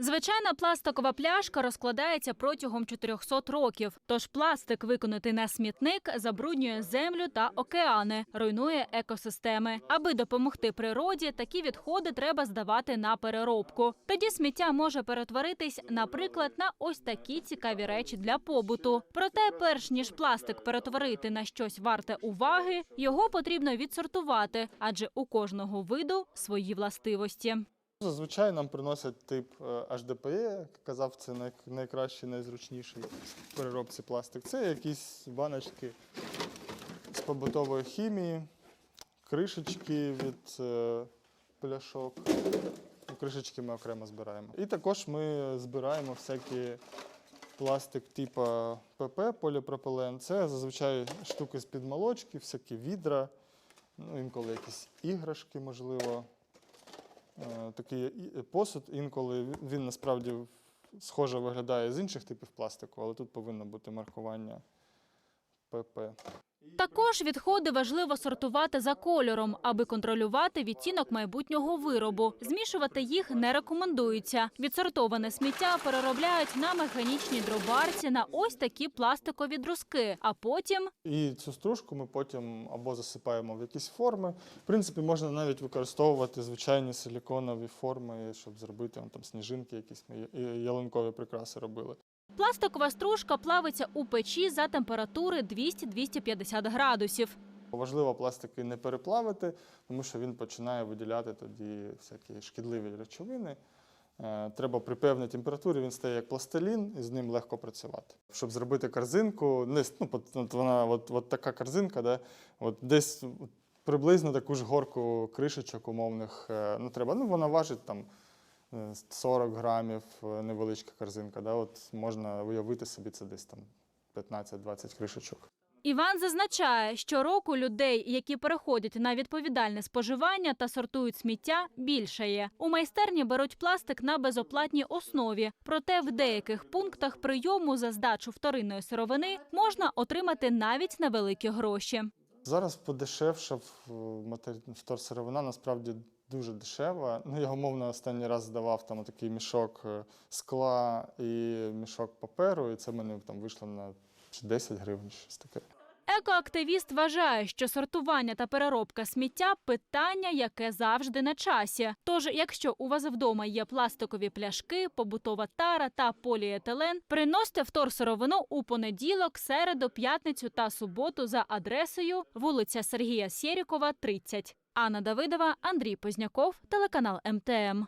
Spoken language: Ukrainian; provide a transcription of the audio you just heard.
Звичайна пластикова пляшка розкладається протягом 400 років. Тож пластик, виконатий на смітник, забруднює землю та океани, руйнує екосистеми. Аби допомогти природі, такі відходи треба здавати на переробку. Тоді сміття може перетворитись, наприклад, на ось такі цікаві речі для побуту. Проте, перш ніж пластик перетворити на щось варте уваги, його потрібно відсортувати, адже у кожного виду свої властивості. Зазвичай нам приносять тип е, HDPE, казав, це найкращий, найзручніший в переробці пластик. Це якісь баночки з побутової хімії, кришечки від е, пляшок. Ну, Кришечки ми окремо збираємо. І також ми збираємо всякі пластик типу ПП, поліпропилен. Це зазвичай штуки з-під молочки, всякі відра, ну, інколи якісь іграшки, можливо. Е, такий посуд. Інколи він- він насправді схоже виглядає з інших типів пластику, але тут повинно бути маркування ПП. Також відходи важливо сортувати за кольором, аби контролювати відтінок майбутнього виробу. Змішувати їх не рекомендується. Відсортоване сміття переробляють на механічній дробарці на ось такі пластикові друзки, а потім І цю стружку ми потім або засипаємо в якісь форми. В принципі, можна навіть використовувати звичайні силіконові форми, щоб зробити там сніжинки, якісь ми ялинкові прикраси робили. Пластикова стружка плавиться у печі за температури 200-250 градусів. Важливо пластики не переплавити, тому що він починає виділяти тоді всякі шкідливі речовини. Е, Треба при певній температурі він стає як пластилін, і з ним легко працювати. Щоб зробити корзинку, ну, от- вона от, от така корзинка, да, от десь приблизно таку ж горку кришечок умовних е, ну, треба. Ну, вона важить там 40 грамів, е, невеличка корзинка. Да, от можна уявити собі це десь там 15-20 кришечок. Іван зазначає, що року людей, які переходять на відповідальне споживання та сортують сміття, більше є. У майстерні беруть пластик на безоплатній основі. Проте в деяких пунктах прийому за здачу вторинної сировини можна отримати навіть невеликі гроші. Зараз подешевшав матері... вторсировина, насправді дуже дешева. Ну, я умовно останній раз здавав там такий мішок е, скла і мішок паперу, і це мене там вийшло на чи 10 гривень, щось таке. Екоактивіст вважає, що сортування та переробка сміття питання, яке завжди на часі. Тож, якщо у вас вдома є пластикові пляшки, побутова тара та поліетилен, приносьте вторсировину у понеділок, середу, п'ятницю та суботу за адресою вулиця Сергія Сєрікова, 30. Анна Давидова, Андрій Позняков, телеканал МТМ.